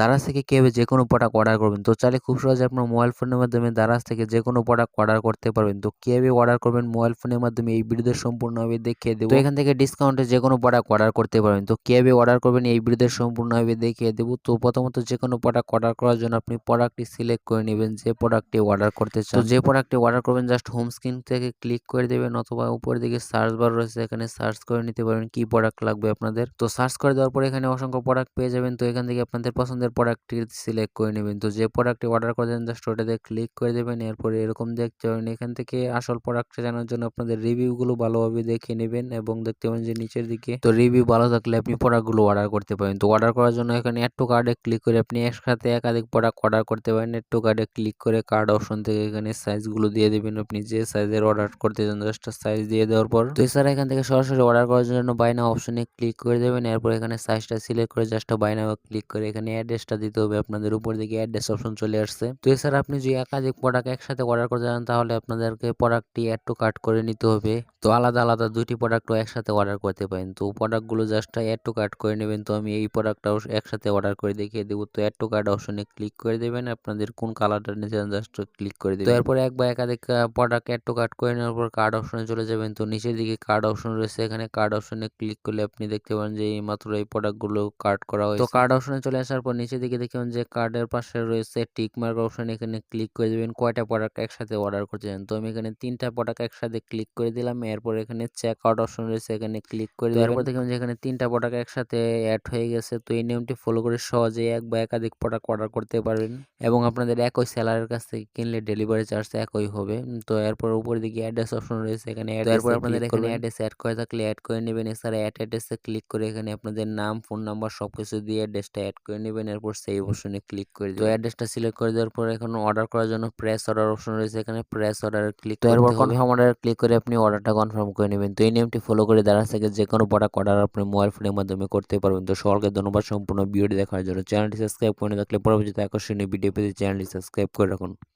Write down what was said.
দারাজ থেকে কীভাবে যে কোনো প্রোডাক্ট অর্ডার করবেন। তো চাইলে খুব সহজে আপনার মোবাইল ফোনের মাধ্যমে দারাজ থেকে যে কোনো প্রোডাক্ট অর্ডার করতে পারবেন। তো কীভাবে অর্ডার করবেন মোবাইল ফোনের মাধ্যমে এই ভিডিওতে সম্পূর্ণভাবে দেখিয়ে দেবো। এখান থেকে ডিসকাউন্টে যে কোনো প্রোডাক্ট অর্ডার করতে পারবেন। তো কীভাবে অর্ডার করবেন এই ভিডিওতে সম্পূর্ণভাবে দেখিয়ে দেবো। তো প্রথমত যে কোনো প্রোডাক্ট অর্ডার করার জন্য আপনি প্রোডাক্টটি সিলেক্ট করে নেবেন, যে প্রোডাক্টটি অর্ডার করতে চান। যে প্রোডাক্টটি অর্ডার করবেন জাস্ট হোম স্ক্রিন থেকে ক্লিক করে দেবেন অথবা উপরের দিকে সার্চ বার রয়েছে এখানে সার্চ করে নিতে পারেন কি প্রোডাক্ট লাগবে আপনাদের। তো সার্চ করে দেওয়ার পর এখানে অসংখ্য প্রোডাক্ট পেয়ে যাবেন। তো এখান থেকে আপনাদের পছন্দের প্রোডাক্টটি সিলেক্ট করে নেবেন। তো যে প্রোডাক্টটি অর্ডার করেন জাস্ট ওটাতে ক্লিক করে দেবেন, এরপরে এরকম দেখতে পাবেন এখান থেকে আসল প্রোডাক্টটা জানার জন্য আপনাদের রিভিউগুলো ভালোভাবে দেখে নেবেন এবং দেখতে পাবেন যে নিচের দিকে তো রিভিউ ভালো থাকলে আপনি প্রোডাক্টগুলো অর্ডার করতে পারেন। তো অর্ডার করার জন্য এখানে অ্যাড টু কার্ডে ক্লিক করে আপনি একসাথে একাধিক প্রোডাক্ট অর্ডার করতে পারেন। অ্যাড টু কার্ডে ক্লিক করে কার্ড অপশন থেকে এখানে সাইজগুলো দিয়ে দেবেন। আপনি যে সাইজের অর্ডার করতে চান জাস্ট সাইজ দিয়ে দেওয়ার পর তো এছাড়া এখান থেকে সরাসরি অর্ডার করার জন্য বাইনা অপশনে ক্লিক করে দেবেন। এরপর এখানে সাইজটা সিলেক্ট করে জাস্ট বাইনা ক্লিক করে এখানে অ্যাড্রেসটা দিতে হবে, আপনাদের উপর দিকে অ্যাড্রেস অপশন চলে আসছে। তো এছাড়া আপনি যদি একাধিক প্রোডাক্ট একসাথে অর্ডার করতে চান তাহলে আপনাদেরকে প্রোডাক্টটি অ্যাড টু কার্ট করে নিতে হবে। তো আলাদা আলাদা দুইটি প্রোডাক্টও একসাথে অর্ডার করতে পারেন। তো প্রোডাক্টগুলো জাস্ট অ্যাড টু কার্ট করে নেবেন। তো আমি এই প্রোডাক্টটাও একসাথে অর্ডার করে দেখিয়ে দেবো। তো অ্যাড টু কার্ট অপশনে ক্লিক করে দেবেন। আপনাদের কোন কালারটা নিতে চান জাস্ট ক্লিক করে দেবেন। তো এরপর এক বা একাধিক প্রোডাক্ট অ্যাড টু কার্ট করে নেওয়ার পর কার্ড অপশনে চলে যাবেন। তো নিচের দিকে কার্ড অপশন রয়েছে। এখানে কার্ড অপশনে ক্লিক করলে আপনি দেখতে পারেন যে এই মাত্র এই প্রোডাক্টগুলো কার্ড করা হয়েছে। তো কার্ড অপশনে চলে আসার পর নিচের দিকে দেখবেন যে কার্ডের পাশে রয়েছে টিক মার্ক অপশন এখানে ক্লিক করে দেবেন কয়টা প্রোডাক্ট একসাথে অর্ডার করতে চান তো আমি এখানে তিনটা প্রোডাক্ট একসাথে ক্লিক করে দিলাম এরপর এখানে চেক আউট অপশন রয়েছে এখানে ক্লিক করে দেওয়ার পর দেখবেন যে এখানে তিনটা প্রোডাক্ট একসাথে অ্যাড হয়ে গেছে তো এই নিয়মটি ফলো করে সহজে এক বা একাধিক প্রোডাক্ট অর্ডার করতে পারবেন এবং আপনাদের একই সেলারের কাছ থেকে কিনলে ডেলিভারি চার্জ একই হবে। তো এরপর উপর দিকে অ্যাড্রেস অপশন রয়েছে এখানে এরপর আপনাদের এখানে অ্যাড্রেস অ্যাড করে থাকলে অ্যাড করে নেবেন এছাড়া অ্যাড অ্যাড্রেসে ক্লিক করে এখানে আপনাদের নাম ফোন নাম্বার সব কিছু দিয়ে অ্যাড্রেসটা অ্যাড করে নেবেন এরপর সেভ অপশনে ক্লিক করে তো অ্যাড্রেসটা সিলেক্ট করে দেওয়ার পর এখন অর্ডার করার জন্য প্রেস অর্ডার অপশন রয়েছে এখানে। প্রেস অর্ডার ক্লিক তো এরপর কনফার্ম অর্ডার ক্লিক করে আপনি অর্ডারটা কনফার্ম করে নেবেন। তো এই নিয়মটি ফলো করে দাঁড়া থেকে যে কোনো প্রোডাক্ট অর্ডার আপনি মোবাইল ফোনের মাধ্যমে করতে পারবেন। তো সকলকে ধন্যবাদ সম্পূর্ণ ভিডিওটি দেখার জন্য। চ্যানেলটি সাবস্ক্রাইব করে থাকলে পরবর্তীতে আকর্ষণীয় ভিডিও পেতে চ্যানেলটি সাবস্ক্রাইব করে রাখুন।